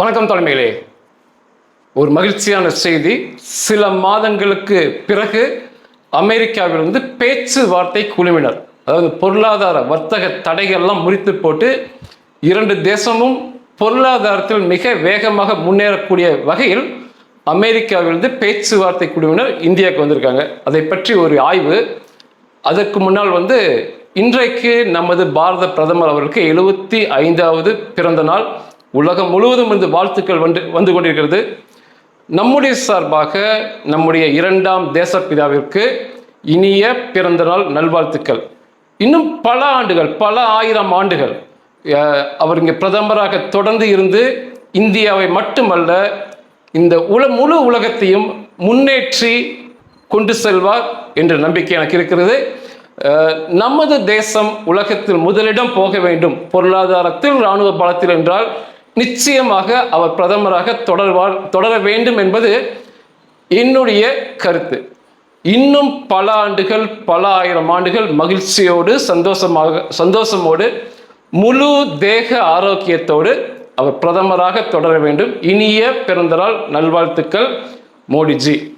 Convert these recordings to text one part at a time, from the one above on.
வணக்கம் தலைமையிலே ஒரு மகிழ்ச்சியான செய்தி. சில மாதங்களுக்கு பிறகு அமெரிக்காவிலிருந்து பேச்சுவார்த்தை குழுவினர் அதாவது பொருளாதார வர்த்தக தடைகள்லாம் முறித்து போட்டு இரண்டு தேசமும் பொருளாதாரத்தில் மிக வேகமாக முன்னேறக்கூடிய வகையில் அமெரிக்காவிலிருந்து பேச்சுவார்த்தை குழுவினர் இந்தியாவுக்கு வந்திருக்காங்க. அதை பற்றி ஒரு ஆய்வு. அதற்கு முன்னால் வந்து இன்றைக்கு நமது பாரத பிரதமர் அவருக்கு எழுபத்தி ஐந்தாவது பிறந்த நாள். உலகம் முழுவதும் இந்த வாழ்த்துக்கள் வந்து வந்து கொண்டிருக்கிறது. நம்முடைய சார்பாக நம்முடைய இரண்டாம் தேசப்பிதாவிற்கு இனிய பிறந்த நாள் நல்வாழ்த்துக்கள். இன்னும் பல ஆண்டுகள் பல ஆயிரம் ஆண்டுகள் அவர் இங்கே பிரதமராக தொடர்ந்து இருந்து இந்தியாவை மட்டுமல்ல இந்த உல முழு உலகத்தையும் முன்னேற்றி கொண்டு செல்வார் என்ற நம்பிக்கை எனக்கு இருக்கிறது. நமது தேசம் உலகத்தில் முதலிடம் போக வேண்டும். பொருளாதாரத்தில் இராணுவ பலத்தில் என்றால் நிச்சயமாக அவர் பிரதமராக தொடர்வார் தொடர வேண்டும் என்பது என்னுடைய கருத்து. இன்னும் பல ஆண்டுகள் பல ஆயிரம் ஆண்டுகள் மகிழ்ச்சியோடு சந்தோஷமாக சந்தோஷமோடு முழு தேக ஆரோக்கியத்தோடு அவர் பிரதமராக தொடர வேண்டும். இனிய பிறந்தநாள் நல்வாழ்த்துக்கள் மோடிஜி.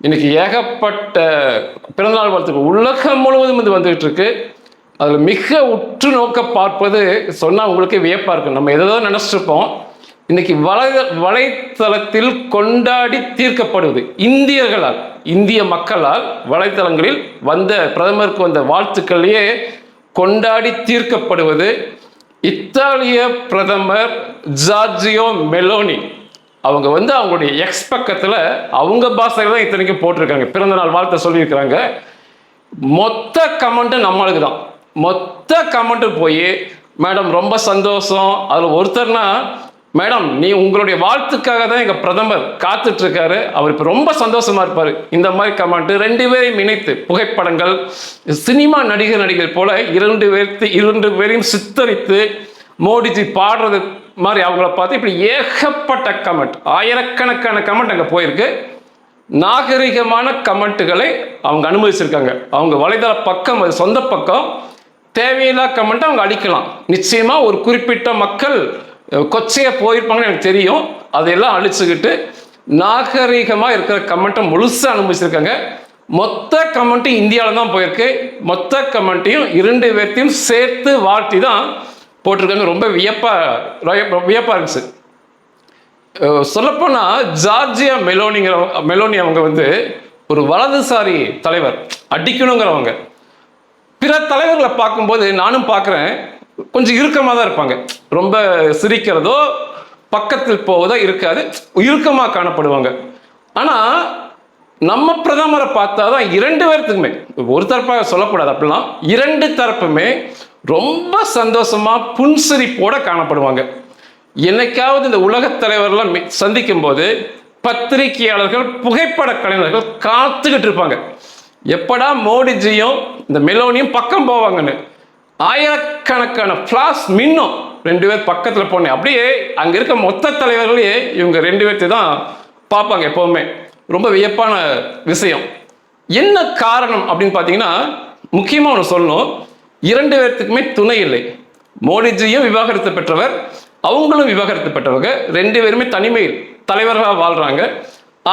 இன்னைக்கு ஏகப்பட்ட பிறந்தநாள் வாழ்த்துக்கள். உலகம் முழுவதும் இது வந்துகிட்டு இருக்கு. அதில் மிக உற்று நோக்க பார்ப்பது சொன்னால் உங்களுக்கு வியப்பாக இருக்கும். நம்ம எதோ நினச்சிருப்போம். இன்னைக்கு வலை வலைத்தளத்தில் கொண்டாடி தீர்க்கப்படுவது இந்தியர்களால் இந்திய மக்களால் வலைத்தளங்களில் வந்த பிரதமருக்கு வந்த வாழ்த்துக்களையே கொண்டாடி தீர்க்கப்படுவது இத்தாலிய பிரதமர் ஜார்ஜியோ மெலோனி. அவங்க வந்து அவங்களுடைய எக்ஸ் பக்கத்தில் அவங்க பாஷையில் தான் இத்தனைக்கும் போட்டிருக்காங்க. பிறந்த நாள் வாழ்த்தை சொல்லியிருக்கிறாங்க. மொத்த கமெண்ட்டு நம்மளுக்கு தான். மொத்த கமெண்ட்டு போய் மேடம் ரொம்ப சந்தோஷம். அதில் ஒருத்தர்னா மேடம் நீ உங்களுடைய வாழ்த்துக்காக தான் எங்கள் பிரதமர் காத்துட்ருக்காரு. அவர் இப்போ ரொம்ப சந்தோஷமாக இருப்பார். இந்த மாதிரி கமெண்ட் ரெண்டு பேரையும் இணைத்து புகைப்படங்கள் சினிமா நடிகர் நடிகர் போல இரண்டு பேர்த்து இரண்டு பேரையும் சித்தரித்து மோடிஜி பாடுறது மாதிரி அவங்கள பார்த்து இப்படி ஏகப்பட்ட கமெண்ட் ஆயிரக்கணக்கான கமெண்ட் அங்கே போயிருக்கு. நாகரிகமான கமெண்ட்டுகளை அவங்க அனுமதிச்சிருக்காங்க. அவங்க வலைதள பக்கம் அது சொந்த பக்கம். தேவையில்லா கமெண்ட் அவங்க அழிக்கலாம் நிச்சயமாக ஒரு குறிப்பிட்ட மக்கள் கொச்சையாக போயிருப்பாங்கன்னு எனக்கு தெரியும். அதையெல்லாம் அழிச்சுக்கிட்டு நாகரிகமாக இருக்கிற கமெண்ட்டை முழுசாக அனுபவிச்சிருக்காங்க. மொத்த கமெண்ட்டும் இந்தியாவில் தான் போயிருக்கு. மொத்த கமெண்ட்டையும் இரண்டு பேர்த்தையும் சேர்த்து வாழ்த்தி தான் போட்டிருக்காங்க. ரொம்ப வியப்பாக வியப்பாக இருந்துச்சு. சொல்லப்போனால் ஜார்ஜியா மெலோனிங்கிற மெலோனி அவங்க வந்து ஒரு வலதுசாரி தலைவர். அடிக்கணுங்கிறவங்க. பிற தலைவர்களை பார்க்கும்போது நானும் பார்க்குறேன் கொஞ்சம் இறுக்கமாக தான் இருப்பாங்க. ரொம்ப சிரிக்கிறதோ பக்கத்தில் போவதோ இருக்காது இறுக்கமாக காணப்படுவாங்க. ஆனால் நம்ம பிரதமரை பார்த்தா தான் இரண்டு பேர்த்துக்குமே ஒரு தரப்பாக சொல்லக்கூடாது அப்படிலாம் இரண்டு தரப்புமே ரொம்ப சந்தோஷமா புன்சிரிப்போட காணப்படுவாங்க. என்னைக்காவது இந்த உலகத் தலைவர்லாம் மி- சந்திக்கும் போது பத்திரிகையாளர்கள் புகைப்பட கலைஞர்கள் காத்துக்கிட்டு இருப்பாங்க. எப்படா மோடிஜியும் இந்த மெலோனியும் பக்கம் போவாங்கன்னு? ஆயிரக்கணக்கான ஃப்ளாஷ் மின்னும். ரெண்டு பேர் பக்கத்தில் போனேன். அப்படியே அங்கே இருக்க மொத்த தலைவர்களே இவங்க ரெண்டு பேர்த்து தான் பார்ப்பாங்க எப்போவுமே. ரொம்ப வியப்பான விஷயம். என்ன காரணம் அப்படின்னு பார்த்தீங்கன்னா முக்கியமாக ஒன்று சொல்லணும். இரண்டு பேர்த்துக்குமே துணை இல்லை. மோடிஜியும் விவாகரத்து பெற்றவர் அவங்களும் விவாகரத்து பெற்றவங்க. ரெண்டு பேருமே தனிமையில் தலைவர்களாக வாழ்கிறாங்க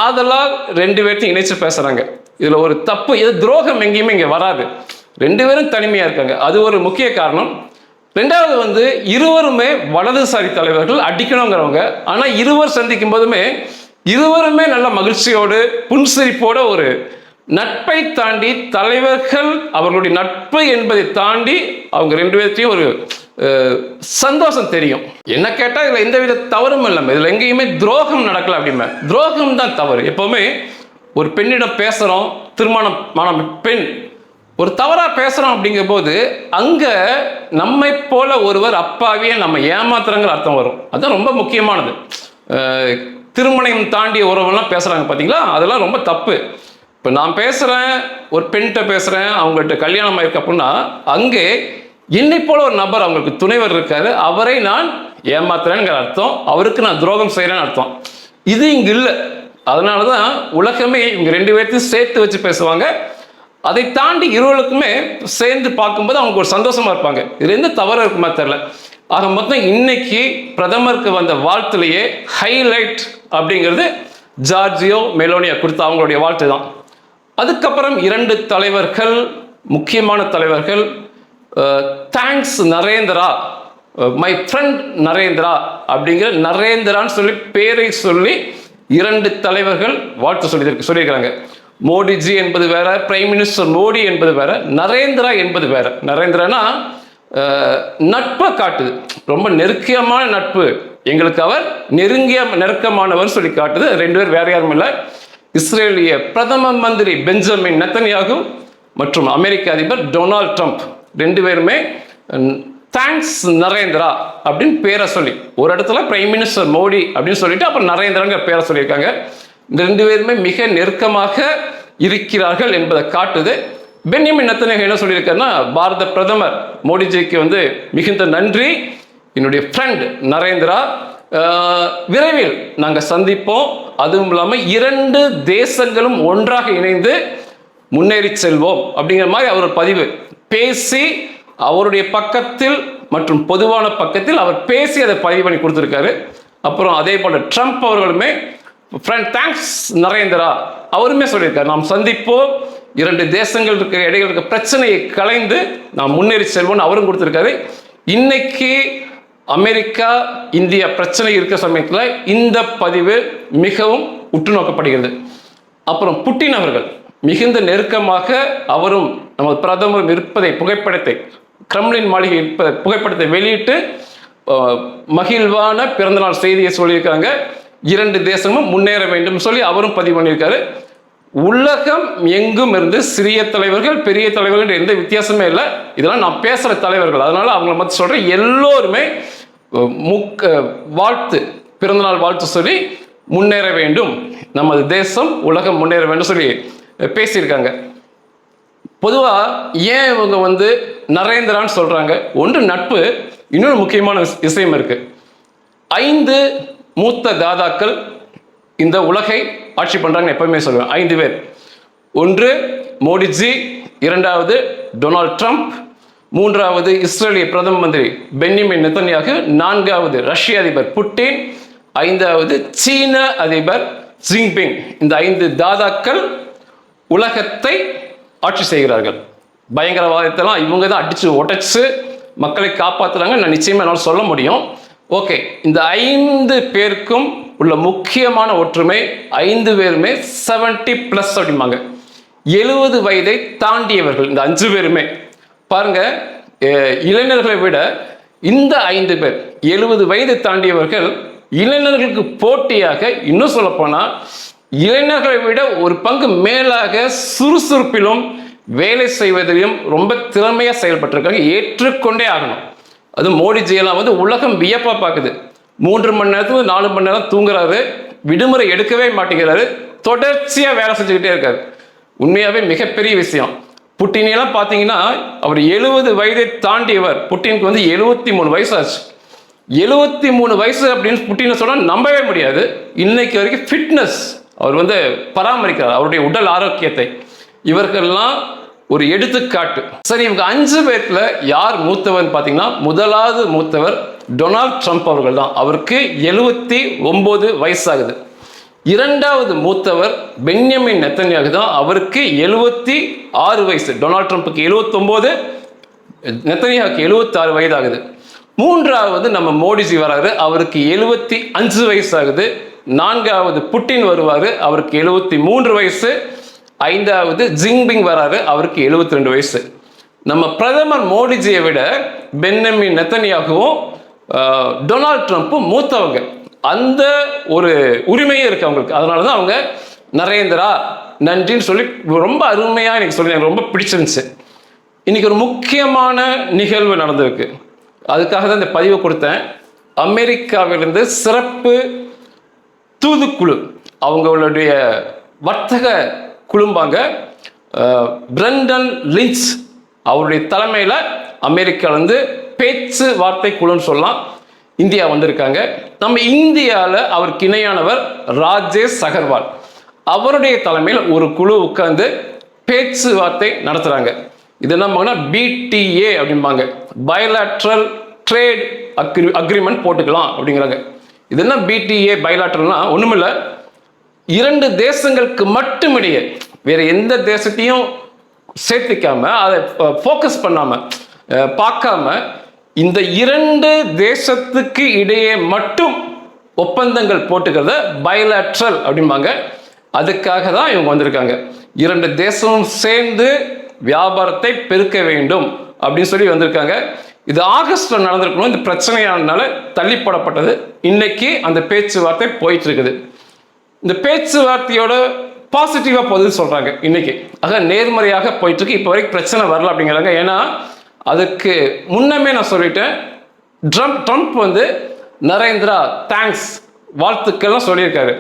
ஆதலால் ரெண்டு பேர்த்தையும் இணைச்சு பேசுகிறாங்க இதில் ஒரு தப்பு இது துரோகம் எங்கேயுமே இங்கே வராது. ரெண்டு பேரும் தனிமையாக இருக்காங்க. அது ஒரு முக்கிய காரணம். ரெண்டாவது வந்து இருவருமே வலதுசாரி தலைவர்கள் அடிக்கணுங்கிறவங்க. ஆனால் இருவர் சந்திக்கும் போதுமே இருவருமே நல்ல மகிழ்ச்சியோடு புன்சிரிப்போட ஒரு நட்பை தாண்டி தலைவர்கள் அவர்களுடைய நட்பு என்பதை தாண்டி அவங்க ரெண்டு பேர்த்தையும் ஒரு சந்தோஷம் தெரியும். என்ன கேட்டால் இதில் எந்தவித தவறும் இல்லாமல் இதில் எங்கேயுமே துரோகம் நடக்கல அப்படிமே துரோகம் தான் தவறு. எப்போவுமே ஒரு பெண்ணிடம் பேசுகிறோம் திருமணமான பெண். ஒரு தவறாக பேசுகிறோம் அப்படிங்கும்போது அங்கே நம்மை போல ஒருவர் அப்பாவியே நம்ம ஏமாத்துறங்கிற அர்த்தம் வரும். அதுதான் ரொம்ப முக்கியமானது. திருமணம் தாண்டிய உறவுலாம் பேசுகிறாங்க பார்த்தீங்களா அதெல்லாம் ரொம்ப தப்பு. இப்போ நான் பேசுகிறேன் ஒரு பெண்கிட்ட பேசுகிறேன் அவங்கள்ட்ட கல்யாணம் ஆயிருக்கு அப்படின்னா அங்கே என்னை போல ஒரு நபர் அவங்களுக்கு துணைவர் இருக்காரு அவரை நான் ஏமாத்துறேங்கிற அர்த்தம் அவருக்கு நான் துரோகம் செய்கிறேன்னு அர்த்தம். இது இங்கே இல்லை. அதனால தான் உலகமே இவங்க ரெண்டு பேர்த்தையும் சேர்த்து வச்சு பேசுவாங்க. அதை தாண்டி இருவருக்குமே சேர்ந்து பார்க்கும்போது அவங்க ஒரு சந்தோஷமா இருப்பாங்க. இதுல எந்த தவறு இருக்குமா தெரில ஆக மொத்தம் இன்னைக்கு பிரதமருக்கு வந்த வாழ்த்துலேயே ஹைலைட் அப்படிங்கிறது ஜார்ஜியோ மெலோனியா கொடுத்த அவங்களுடைய வாழ்த்து தான். அதுக்கப்புறம் இரண்டு தலைவர்கள் முக்கியமான தலைவர்கள் thanks Narendra my friend Narendra அப்படிங்கிற நரேந்திரான்னு சொல்லி பேரை சொல்லி இரண்டு தலைவர்கள் வாழ்த்து சொல்லி சொல்லியிருக்கிறாங்க. மோடிஜி என்பது வேற பிரைம் மினிஸ்டர் மோடி என்பது வேற நரேந்திரா என்பது வேற. நரேந்திரனா நட்பை காட்டுது. ரொம்ப நெருக்கியமான நட்பு. எங்களுக்கு அவர் நெருங்கிய நெருக்கமானவர் சொல்லி காட்டுது. ரெண்டு பேர் வேற யாரும் இல்லை. இஸ்ரேலிய பிரதம மந்திரி பெஞ்சமின் நெத்தன்யாகு மற்றும் அமெரிக்க அதிபர் டொனால்ட் ட்ரம்ப். ரெண்டு பேருமே தேங்க்ஸ் நரேந்திரா அப்படின்னு பேரை சொல்லி. ஒரு இடத்துல பிரைம் மினிஸ்டர் மோடி அப்படின்னு சொல்லிட்டு அப்புறம் நரேந்திரங்கிற பேரை சொல்லியிருக்காங்க. இந்த ரெண்டு பேருமே மிக நெருக்கமாக இருக்கிறார்கள் என்பதை காட்டுது. பென்யமின் நத்தனக என்ன சொல்லியிருக்காருன்னா பாரத பிரதமர் மோடிஜிக்கு வந்து மிகுந்த நன்றி. என்னுடைய ஃப்ரெண்ட் நரேந்திரா விரைவில் நாங்கள் சந்திப்போம். அதுவும் இல்லாமல் இரண்டு தேசங்களும் ஒன்றாக இணைந்து முன்னேறி செல்வோம் அப்படிங்கிற மாதிரி அவர் பதிவு. பேசி அவருடைய பக்கத்தில் மற்றும் பொதுவான பக்கத்தில் அவர் பேசி அதை பதிவு பண்ணி கொடுத்துருக்காரு. அப்புறம் அதே போல் ட்ரம்ப் அவர்களுமே ஃப்ரெண்ட் தேங்க்ஸ் நரேந்திரா. அவருமே சொல்லியிருக்காரு நாம் சந்திப்போம். இரண்டு தேசங்கள் இருக்கிற இடையில் இருக்க பிரச்சனையை கலைந்து நாம் முன்னேறி செல்வோம்னு அவரும் கொடுத்துருக்காரு. இன்னைக்கு அமெரிக்கா இந்தியா பிரச்சனை இருக்க சமயத்தில் இந்த பதிவு மிகவும் உற்று நோக்கப்படுகிறது அப்புறம் புட்டின் அவர்கள் மிகுந்த நெருக்கமாக அவரும் நமது பிரதமர் இருப்பதை புகைப்படத்தை கிரம்லின் மாளிகை இருப்பதை புகைப்படத்தை வெளியிட்டு மகிழ்வான பிறந்தநாள் செய்தியை சொல்லியிருக்காங்க. இரண்டு தேசமும் முன்னேற வேண்டும் சொல்லி அவரும் பதிவு பண்ணியிருக்காரு. உலகம் எங்கும் இருந்து சிறிய தலைவர்கள் பெரிய தலைவர்கள் எந்த வித்தியாசமே இல்லை. இதெல்லாம் நான் பேசுகிற தலைவர்கள். அதனால அவங்கள மட்டும் சொல்கிறேன் எல்லோருமே முக்க வாழ்த்து பிறந்தநாள் வாழ்த்து சொல்லி முன்னேற வேண்டும். நமது தேசம் உலகம் முன்னேற வேண்டும் சொல்லி பேசியிருக்காங்க. பொதுவாக ஏன் இவங்க வந்து நரேந்திரான்னு சொல்கிறாங்க ஒன்று நட்பு இன்னொரு முக்கியமான விஷயம் இருக்குது ஐந்து மூத்த தாதாக்கள் இந்த உலகை ஆட்சி பண்ணுறாங்கன்னு எப்பவுமே சொல்லுவேன். ஐந்து பேர். ஒன்று மோடிஜி இரண்டாவது டொனால்ட் ட்ரம்ப் மூன்றாவது இஸ்ரேலிய பிரதம மந்திரி பென்னிமின் நெத்தன்யாகு நான்காவது ரஷ்ய அதிபர் புட்டின் ஐந்தாவது சீன அதிபர் ஜிங்பிங் இந்த ஐந்து தாதாக்கள் உலகத்தை ஆட்சி செய்கிறார்கள். பயங்கரவாதத்தெல்லாம் இவங்க தான் அடித்து உடைச்சு மக்களை காப்பாற்றுறாங்க நான் நிச்சயமாக என்னால் சொல்ல முடியும். ஓகே இந்த ஐந்து பேருக்கும் உள்ள முக்கியமான ஒற்றுமை ஐந்து பேருமே செவன்ட்டி ப்ளஸ் அப்படிம்பாங்க. எழுபது வயதை தாண்டியவர்கள் இந்த அஞ்சு பேருமே. பாருங்க இளைஞர்களை விட இந்த ஐந்து பேர் எழுபது வயதை தாண்டியவர்கள் இளைஞர்களுக்கு போட்டியாக இன்னும் சொல்லப்போனால் இளைஞர்களை விட ஒரு பங்கு மேலாக சுறுசுறுப்பிலும் வேலை செய்வதிலும் ரொம்ப திறமையாக செயல்பட்டிருக்காங்க. ஏற்றுக்கொண்டே ஆகணும். அது மோடி எல்லாம் வந்து உலகம் வியப்பாக பார்க்குது மூன்று மணி நேரத்துல நாலு மணி நேரம் தூங்குறாரு. விடுமுறை எடுக்கவே மாட்டேங்கிறாரு. தொடர்ச்சியாக வேலை செஞ்சுக்கிட்டே இருக்காரு. உண்மையாகவே மிகப்பெரிய விஷயம். புட்டினெல்லாம் பார்த்தீங்கன்னா அவர் எழுபது வயதை தாண்டியவர். புட்டினுக்கு வந்து எழுபத்தி மூணு வயசு ஆச்சு எழுபத்தி மூணு வயசு அப்படின்னு புட்டின சொன்னால் நம்பவே முடியாது. இன்னைக்கு வரைக்கும் ஃபிட்னஸ் அவர் வந்து பராமரிக்கிறார் அவருடைய உடல் ஆரோக்கியத்தை. இவர்கள்லாம் ஒரு எடுத்துக்காட்டு. சரி இவங்க அஞ்சு பேர்ல யார் மூத்தவர்னு பார்த்தீங்கன்னா முதலாவது மூத்தவர் டொனால்ட் ட்ரம்ப் அவர்கள் தான் அவருக்கு எழுபத்தி ஒன்பது வயசாகுது. இரண்டாவது மூத்தவர் பென்யமின் நெத்தன்யாகு தான். அவருக்கு எழுபத்தி ஆறு வயசு. டொனால்ட் ட்ரம்ப்புக்கு எழுபத்தொம்போது நெத்தன்யாவுக்கு எழுபத்தாறு வயதாகுது. மூன்றாவது நம்ம மோடிஜி வராரு. அவருக்கு எழுபத்தி அஞ்சு வயசு ஆகுது நான்காவது புட்டின் வருவார் அவருக்கு எழுபத்தி மூன்று வயசு. ஐந்தாவது ஜிங்பிங் வராரு அவருக்கு எழுபத்தி ரெண்டு வயசு. நம்ம பிரதமர் மோடிஜியை விட பென்னமின் நெத்தனியாகவும் டொனால்ட் ட்ரம்ப்பும் மூத்தவங்க. அந்த ஒரு உரிமையும் இருக்கு அவங்களுக்கு. அதனால தான் அவங்க நரேந்திரா நன்றின்னு சொல்லி ரொம்ப அருமையாக எனக்கு சொல்லி எனக்கு ரொம்ப பிடிச்சிருந்துச்சு. இன்னைக்கு ஒரு முக்கியமான நிகழ்வு நடந்திருக்கு. அதுக்காக தான் இந்த பதிவை கொடுத்தேன். அமெரிக்காவிலிருந்து சிறப்பு தூதுக்குழு. அவங்களுடைய வர்த்தக குழும்பாங்க பிரண்டன் லிஞ்ச் அவருடைய தலைமையில் அமெரிக்காவிலேருந்து பேச்சு வார்த்தை குழுன்னு சொல்லலாம். இந்தியா வந்திருக்காங்க. நம்ம இந்தியாவில் அவருக்கு இணையானவர் ராஜேஷ் அகர்வால் அவருடைய தலைமையில் ஒரு குழு உட்கார்ந்து பேச்சுவார்த்தை நடத்துகிறாங்க இது என்ன பிடிஏ அப்படிம்பாங்க. பயலாட்ரல் ட்ரேட் அக்ரி அக்ரிமெண்ட் போட்டுக்கலாம் அப்படிங்கிறாங்க. இது என்ன பிடிஏ பயலாற்றல்னா ஒன்றுமில்ல இரண்டு தேசங்களுக்கு மட்டுமிடையே வேற எந்த தேசத்தையும் சேர்த்துக்காம அதை ஃபோக்கஸ் பண்ணாம பார்க்காம இந்த இரண்டு தேசத்துக்கு இடையே மட்டும் ஒப்பந்தங்கள் போட்டுக்கிறத பயலாற்றல் அப்படிம்பாங்க. அதுக்காக தான் இவங்க வந்திருக்காங்க. இரண்டு தேசமும் சேர்ந்து வியாபாரத்தை பெருக்க வேண்டும் அப்படின்னு சொல்லி வந்திருக்காங்க. இது ஆகஸ்ட்ல நடந்திருக்கணும். இந்த பிரச்சனையானதுனால தள்ளி போடப்பட்டது இன்னைக்கு அந்த பேச்சுவார்த்தை போயிட்டு இருக்குது இந்த பேச்சுவார்த்தையோட பாசிட்டிவா போகுதுன்னு சொல்றாங்க இன்னைக்கு. ஆக நேர்மறையாக போயிட்டு இருக்கு இப்போ வரைக்கும் பிரச்சனை வரல அப்படிங்கிறாங்க. ஏன்னா அதுக்கு முன்னமே நான் சொல்லிட்டேன். ட்ரம்ப் ட்ரம்ப் வந்து நரேந்திரா தேங்க்ஸ் வாழ்த்துக்கள்லாம் சொல்லியிருக்காரு.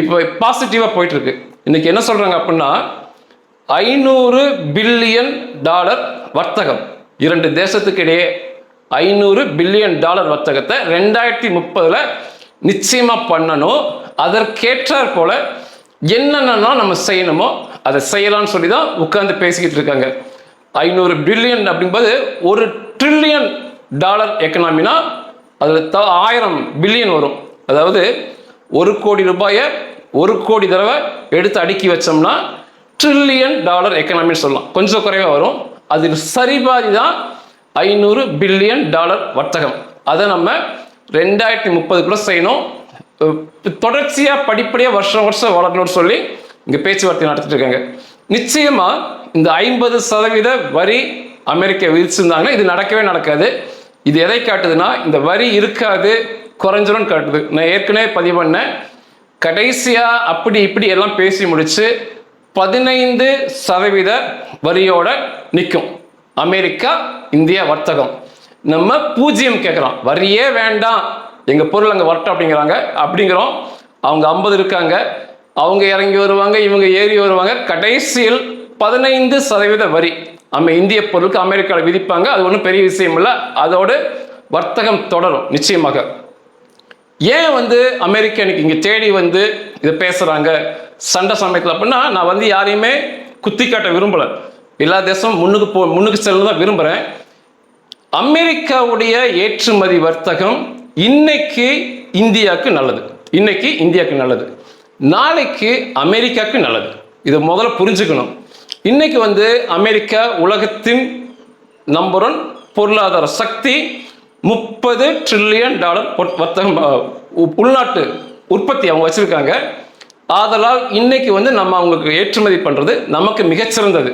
இப்போ பாசிட்டிவா போயிட்டு இருக்கு இன்னைக்கு என்ன சொல்றாங்க அப்படின்னா ஐநூறு பில்லியன் டாலர் வர்த்தகம். இரண்டு தேசத்துக்கு இடையே ஐநூறு பில்லியன் டாலர் வர்த்தகத்தை ரெண்டாயிரத்தி முப்பதில் நிச்சயமாக பண்ணணும். அதற்கேற்றாற் போல என்னென்னலாம் நம்ம செய்யணுமோ அதை செய்யலாம்னு சொல்லி தான் உட்காந்து பேசிக்கிட்டு இருக்காங்க. ஐநூறு பில்லியன் அப்படிங்கும்போது ஒரு ட்ரில்லியன் டாலர் எக்கனாமினா அதில் த ஆயிரம் பில்லியன் வரும். அதாவது ஒரு கோடி ரூபாயை ஒரு கோடி தடவை எடுத்து அடுக்கி வச்சோம்னா ட்ரில்லியன் டாலர் எக்கனாமின்னு சொல்லலாம். கொஞ்சம் குறைவாக வரும். அதில் சரிபாதி தான் ஐநூறு பில்லியன் டாலர் வர்த்தகம். அதை நம்ம ரெண்டாயிரத்தி முப்பதுக்குள்ள செய்யணும். அஹ் தொடர்ச்சியா படிப்படியாக வருஷம் வருஷம் வளரணும்னு சொல்லி இங்க பேச்சுவார்த்தை நடத்திட்டு இருக்காங்க. நிச்சயமா இந்த ஐம்பது சதவீத வரி அமெரிக்கா விதிச்சிருந்தாங்கன்னா இது நடக்கவே நடக்காது. இது எதை காட்டுதுன்னா இந்த வரி இருக்காது குறைஞ்சிரும் காட்டுது. நான் ஏற்கனவே பதிவு பண்ணேன். கடைசியா அப்படி இப்படி எல்லாம் பேசி முடிச்சு பதினைந்து சதவீத வரியோட நிற்கும் அமெரிக்கா இந்தியா வர்த்தகம். நம்ம பூஜ்ஜியம் கேட்குறோம் வரியே வேண்டாம். எங்கள் பொருள் அங்கே வரட்டும் அப்படிங்கிறாங்க. அப்படிங்கிறோம். அவங்க ஐம்பது இருக்காங்க. அவங்க இறங்கி வருவாங்க இவங்க ஏறி வருவாங்க. கடைசியில் பதினைந்து சதவீத வரி. நம்ம இந்திய பொருளுக்கு அமெரிக்காவில் விதிப்பாங்க. அது ஒன்றும் பெரிய விஷயம் இல்லை. அதோடு வர்த்தகம் தொடரும் நிச்சயமாக. ஏன் வந்து அமெரிக்கா இன்னைக்கு இங்கே தேடி வந்து இதை பேசுகிறாங்க சண்டை சமயத்தில் அப்படின்னா நான் வந்து யாரையுமே குத்தி காட்ட விரும்பலை. எல்லா தேசமும் முன்னுக்கு போ முன்னுக்கு செல்ல தான் விரும்புகிறேன் அமெரிக்காவுடைய ஏற்றுமதி வர்த்தகம் இன்னைக்கு இந்தியாவுக்கு நல்லது. இன்னைக்கு இந்தியாவுக்கு நல்லது. நாளைக்கு அமெரிக்காவுக்கு நல்லது. இதை முதல்ல புரிஞ்சுக்கணும். இன்னைக்கு வந்து அமெரிக்கா உலகத்தின் நம்பர் ஒன் பொருளாதார சக்தி முப்பது ட்ரில்லியன் டாலர் வர்த்தகம் உ- உள்நாட்டு உற்பத்தி அவங்க வச்சுருக்காங்க. ஆதலால் இன்னைக்கு வந்து நம்ம அவங்களுக்கு ஏற்றுமதி பண்ணுறது நமக்கு மிகச்சிறந்தது.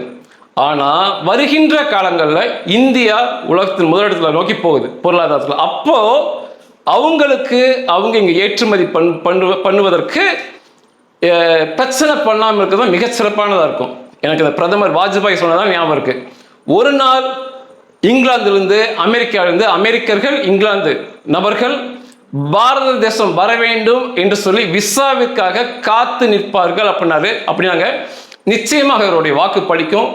ஆனால் வருகின்ற காலங்களில் இந்தியா உலகத்தின் முதலிடத்தில் நோக்கி போகுது பொருளாதாரத்தில். அப்போது அவங்களுக்கு அவங்க இங்கே ஏற்றுமதி பண் பண்ணு பண்ணுவதற்கு பிரச்சனை பண்ணாமல் இருக்கிறது மிகச் சிறப்பானதாக இருக்கும். எனக்கு இந்த பிரதமர் வாஜ்பாய் சொன்னதான் ஞாபகம் இருக்குது ஒரு நாள் இங்கிலாந்துலேருந்து அமெரிக்காவிலேருந்து அமெரிக்கர்கள் இங்கிலாந்து நபர்கள் பாரத தேசம் வர வேண்டும் என்று சொல்லி விசாவிற்காக காத்து நிற்பார்கள் அப்படின்னாரு. அப்படின்னாங்க. நிச்சயமாக அவருடைய வாக்கு படிக்கும்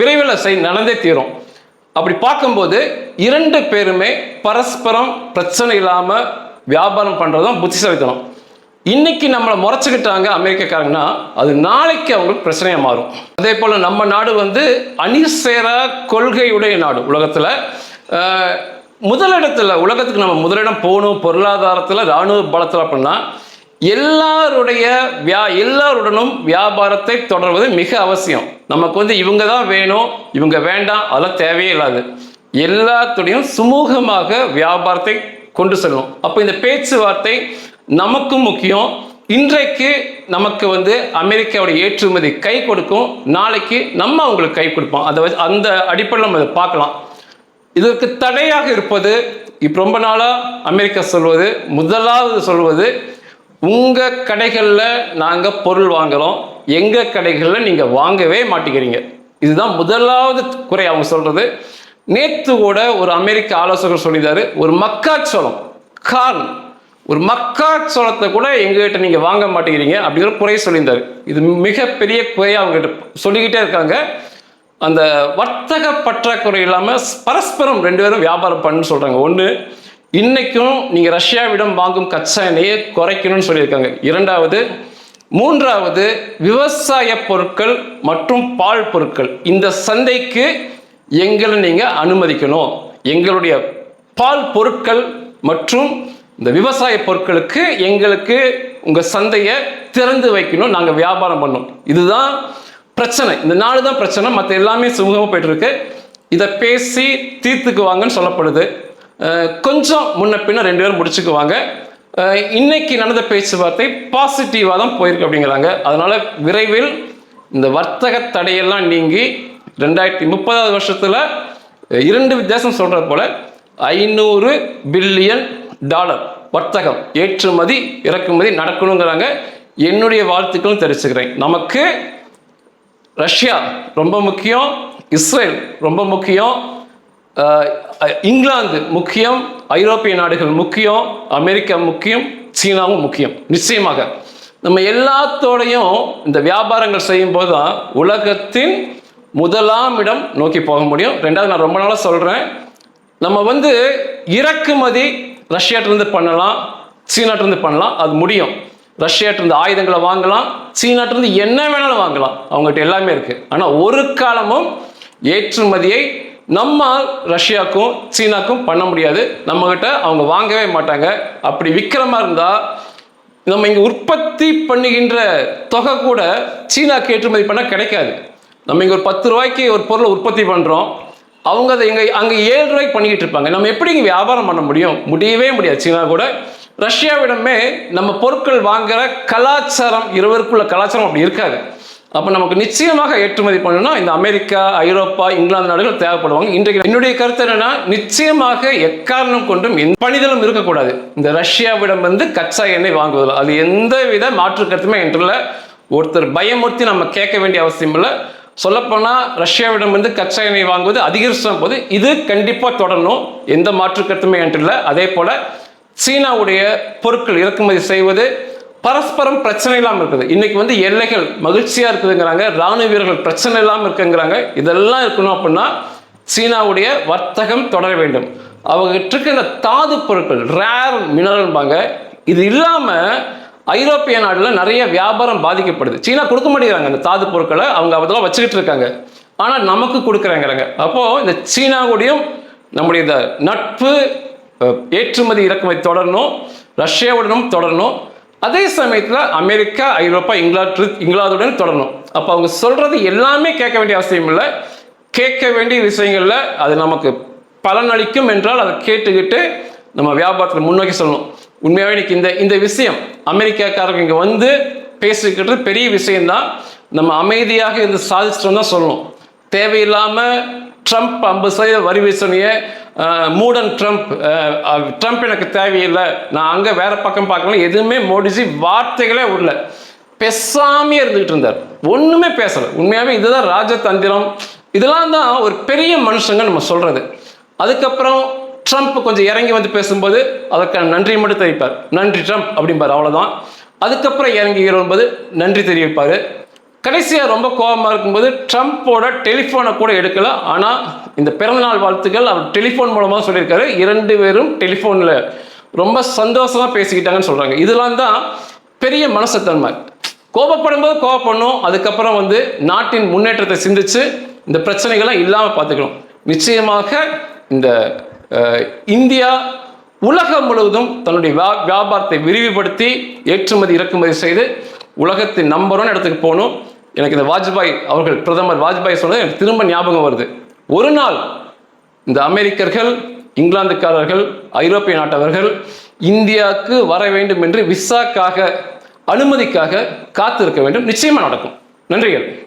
விரைவில் செய் நடந்தே தீரும். அப்படி பார்க்கும்போது இரண்டு பேருமே பரஸ்பரம் பிரச்சனை இல்லாமல் வியாபாரம் பண்ணுறதும் புத்திசாலித்தனம். இன்னைக்கு நம்மளை முறைச்சிக்கிட்டாங்க அமெரிக்கக்காரங்கன்னா அது நாளைக்கு அவங்களுக்கு பிரச்சனையாக மாறும். அதே போல் நம்ம நாடு வந்து அணிசேரா கொள்கையுடைய நாடு உலகத்தில். முதலிடத்தில் உலகத்துக்கு நம்ம முதலிடம் போகணும் பொருளாதாரத்தில் ராணுவ பலத்தில் அப்படின்னா எல்லாருடைய வியா எல்லாருடனும் வியாபாரத்தை தொடர்வது மிக அவசியம். நமக்கு வந்து இவங்க தான் வேணும் இவங்க வேண்டாம் அதெல்லாம் தேவையே இல்லாது. எல்லாத்துடையும் சுமூகமாக வியாபாரத்தை கொண்டு செல்லும். அப்போ இந்த பேச்சுவார்த்தை நமக்கும் முக்கியம். இன்றைக்கு நமக்கு வந்து அமெரிக்காவுடைய ஏற்றுமதி கை கொடுக்கும் நாளைக்கு நம்ம அவங்களுக்கு கை கொடுப்போம். அதை வச்சு அந்த அடிப்படையில் நம்ம அதை பார்க்கலாம். இதற்கு தடையாக இருப்பது இப்போ ரொம்ப நாளாக அமெரிக்கா சொல்வது முதலாவது சொல்வது உங்கள் கடைகளில் நாங்கள் பொருள் வாங்குறோம். எங்கள் கடைகளில் நீங்கள் வாங்கவே மாட்டேங்கிறீங்க. இதுதான் முதலாவது குறை அவங்க சொல்றது. நேற்று கூட ஒரு அமெரிக்க ஆலோசகர் சொல்லியிருந்தாரு ஒரு மக்காச்சோளம் கார்ன் ஒரு மக்காச்சோளத்தை கூட எங்ககிட்ட நீங்கள் வாங்க மாட்டேங்கிறீங்க அப்படிங்கிற குறை சொல்லியிருந்தாரு. இது மிகப்பெரிய குறையை அவங்ககிட்ட சொல்லிக்கிட்டே இருக்காங்க. அந்த வர்த்தக பற்றாக்குறை இல்லாமல் பரஸ்பரம் ரெண்டு பேரும் வியாபாரம் பண்ணுன்னு சொல்கிறாங்க ஒன்று இன்றைக்கும் நீங்கள் ரஷ்யாவிடம் வாங்கும் கச்சா எண்ணெயை குறைக்கணும்னு சொல்லியிருக்காங்க. இரண்டாவது மூன்றாவது விவசாய பொருட்கள் மற்றும் பால் பொருட்கள். இந்த சந்தைக்கு எங்களை நீங்கள் அனுமதிக்கணும். எங்களுடைய பால் பொருட்கள் மற்றும் இந்த விவசாய பொருட்களுக்கு எங்களுக்கு உங்கள் சந்தையை திறந்து வைக்கணும் நாங்கள் வியாபாரம் பண்ணோம். இதுதான் பிரச்சனை. இந்த நாலு தான் பிரச்சனை. மற்ற எல்லாமே சுமூகமாக போயிட்டு இருக்கு இதை பேசி தீர்த்துக்குவாங்கன்னு சொல்லப்படுது. கொஞ்சம் முன்ன பின்ன ரெண்டு பேரும் முடிச்சுக்குவாங்க. இன்னைக்கு நடந்த பேச்சுவார்த்தை பாசிட்டிவாக தான் போயிருக்கு அப்படிங்கிறாங்க. அதனால விரைவில் இந்த வர்த்தக தடையெல்லாம் நீங்கி ரெண்டாயிரத்தி முப்பதாவது வருஷத்தில் இரண்டு வித்தியாசம் சொல்கிற போல ஐநூறு பில்லியன் டாலர் வர்த்தகம் ஏற்றுமதி இறக்குமதி நடக்கணுங்கிறாங்க. என்னுடைய வாழ்த்துக்களும் தெரிவிச்சுக்கிறேன். நமக்கு ரஷ்யா ரொம்ப முக்கியம் இஸ்ரேல் ரொம்ப முக்கியம் இங்கிலாந்து முக்கியம் ஐரோப்பிய நாடுகள் முக்கியம் அமெரிக்கா முக்கியம் சீனாவும் முக்கியம் நிச்சயமாக. நம்ம எல்லாத்தோடையும் இந்த வியாபாரங்கள் செய்யும்போது தான் உலகத்தின் முதலாம் இடம் நோக்கி போக முடியும். ரெண்டாவது நான் ரொம்ப நாளாக சொல்கிறேன் நம்ம வந்து இறக்குமதி ரஷ்யாட்டிலேருந்து பண்ணலாம் சீனாட்டிலேருந்து பண்ணலாம் அது முடியும். ரஷ்யாட்டிருந்து ஆயுதங்களை வாங்கலாம் சீனாட்டிருந்து என்ன வேணாலும் வாங்கலாம். அவங்ககிட்ட எல்லாமே இருக்கு. ஆனால் ஒரு காலமும் ஏற்றுமதியை நம்ம ரஷ்யாவுக்கும் சீனாக்கும் பண்ண முடியாது. நம்மகிட்ட அவங்க வாங்கவே மாட்டாங்க. அப்படி விற்கிறமா இருந்தால் நம்ம இங்கே உற்பத்தி பண்ணுகின்ற தொகை கூட சீனாக்கு ஏற்றுமதி பண்ண கிடைக்காது. நம்ம இங்கே ஒரு பத்து ரூபாய்க்கு ஒரு பொருளை உற்பத்தி பண்ணுறோம் அவங்க அதை இங்கே அங்கே ஏழு ரூபாய்க்கு பண்ணிக்கிட்டு இருப்பாங்க. நம்ம எப்படி இங்கே வியாபாரம் பண்ண முடியும்? முடியவே முடியாது. சீனா கூட ரஷ்யாவிடமே நம்ம பொருட்கள் வாங்குற கலாச்சாரம் இருவருக்குள்ள கலாச்சாரம் அப்படி இருக்காது. அப்போ நமக்கு நிச்சயமாக ஏற்றுமதி பண்ணணும்னா இந்த அமெரிக்கா ஐரோப்பா இங்கிலாந்து நாடுகள் தேவைப்படுவாங்க. இன்றைக்கு என்னுடைய கருத்து என்னன்னா நிச்சயமாக எக்காரணம் கொண்டும் எந்த பணிதலும் இருக்கக்கூடாது. இந்த ரஷ்யாவிடம் வந்து கச்சா எண்ணெய் வாங்குவதில்லை அது எந்த வித மாற்று கருத்துமே என்றில்ல ஒருத்தர் பயமுறுத்தி நம்ம கேட்க வேண்டிய அவசியம் இல்லை. சொல்லப்போனால் ரஷ்யாவிடம் வந்து கச்சா எண்ணெய் வாங்குவது அதிகரிச்சும் போது இது கண்டிப்பாக தொடரணும். எந்த மாற்று கருத்துமே என்றில்லை அதே போல் சீனாவுடைய பொருட்கள் இறக்குமதி செய்வது பரஸ்பரம் பிரச்சனை இல்லாமல் இருக்குது. இன்னைக்கு வந்து எல்லைகள் மகிழ்ச்சியாக இருக்குதுங்கிறாங்க ராணுவ வீரர்கள் பிரச்சனை இல்லாமல் இருக்குங்கிறாங்க. இதெல்லாம் இருக்கணும் அப்படின்னா சீனாவுடைய வர்த்தகம் தொடர வேண்டும். அவங்ககிட்ட இருக்க இந்த தாது பொருட்கள் ரேர் மினரல்பாங்க இது இல்லாமல் ஐரோப்பிய நாடுல நிறைய வியாபாரம் பாதிக்கப்படுது. சீனா கொடுக்க மாட்டேங்கிறாங்க அந்த தாது பொருட்களை அவங்க அதெல்லாம் வச்சுக்கிட்டு இருக்காங்க. ஆனால் நமக்கு கொடுக்குறாங்கிறாங்க. அப்போது இந்த சீனாவுடையும் நம்முடைய இந்த நட்பு ஏற்றுமதி இறக்குமதி தொடரணும் ரஷ்யாவுடனும் தொடரணும். அதே சமயத்தில் அமெரிக்கா ஐரோப்பா இங்கிலாந்து இங்கிலாந்துடன் தொடரணும். அப்போ அவங்க சொல்கிறது எல்லாமே கேட்க வேண்டிய அவசியம் இல்லை. கேட்க வேண்டிய விஷயங்களில் அது நமக்கு பலனளிக்கும் என்றால் அதை கேட்டுக்கிட்டு நம்ம வியாபாரத்தில் முன்னோக்கி சொல்லணும். உண்மையாகவே இன்னைக்கு இந்த இந்த விஷயம் அமெரிக்காக்காரங்க இங்கே வந்து பேசிக்கிட்டு பெரிய விஷயம்தான். நம்ம அமைதியாக இருந்து சாதிச்சிட்டோம் தான் சொல்லணும். தேவையில்லாமல் ட்ரம்ப் ஐம்பது சதவீத வரி வீசணிய மூடன் ட்ரம்ப் ட்ரம்ப் எனக்கு தேவையில்லை. நான் அங்கே வேற பக்கம் பார்க்கலாம் எதுவுமே மோடிஜி வார்த்தைகளே உள்ள. பேசாமே இருந்துகிட்டு இருந்தார். ஒன்றுமே பேசலை. உண்மையாகவே இதுதான் ராஜதந்திரம். இதெல்லாம் தான் ஒரு பெரிய மனுஷங்க நம்ம சொல்கிறது அதுக்கப்புறம் ட்ரம்ப் கொஞ்சம் இறங்கி வந்து பேசும்போது அதற்கான நன்றி மட்டும் தெரிவிப்பார். நன்றி ட்ரம்ப் அப்படிம்பார். அவ்வளோதான் அதுக்கப்புறம் இறங்கி வரும்போது நன்றி தெரிவிப்பார். கடைசியாக ரொம்ப கோபமாக இருக்கும்போது ட்ரம்ப்போட டெலிஃபோனை கூட எடுக்கல. ஆனால் இந்த பிறந்தநாள் வாழ்த்துக்கள் அவர் டெலிஃபோன் மூலமாக சொல்லியிருக்காரு. இரண்டு பேரும் டெலிஃபோனில் ரொம்ப சந்தோஷமாக பேசிக்கிட்டாங்கன்னு சொல்கிறாங்க இதெல்லாம் தான் பெரிய மனசத்தன்மை. கோபப்படும்போது கோபப்படணும். அதுக்கப்புறம் வந்து நாட்டின் முன்னேற்றத்தை சிந்திச்சு இந்த பிரச்சனைகளை இல்லாமல் பார்த்துக்கணும். நிச்சயமாக இந்த இந்தியா உலகம் முழுவதும் தன்னுடைய வியா- வியாபாரத்தை விரிவுபடுத்தி ஏற்றுமதி இறக்குமதி செய்து உலகத்தின் நம்பர் ஒன் இடத்துக்கு போகணும். எனக்கு இந்த வாஜ்பாய் அவர்கள் பிரதமர் வாஜ்பாய் சொன்னது எனக்கு திரும்ப ஞாபகம் வருது. ஒரு நாள் இந்த அமெரிக்கர்கள் இங்கிலாந்துக்காரர்கள் ஐரோப்பிய நாட்டவர்கள் இந்தியாவுக்கு வர வேண்டும் என்று விசாக்காக அனுமதிக்காக காத்திருக்க வேண்டும். நிச்சயமாக நடக்கும். நன்றிகள்.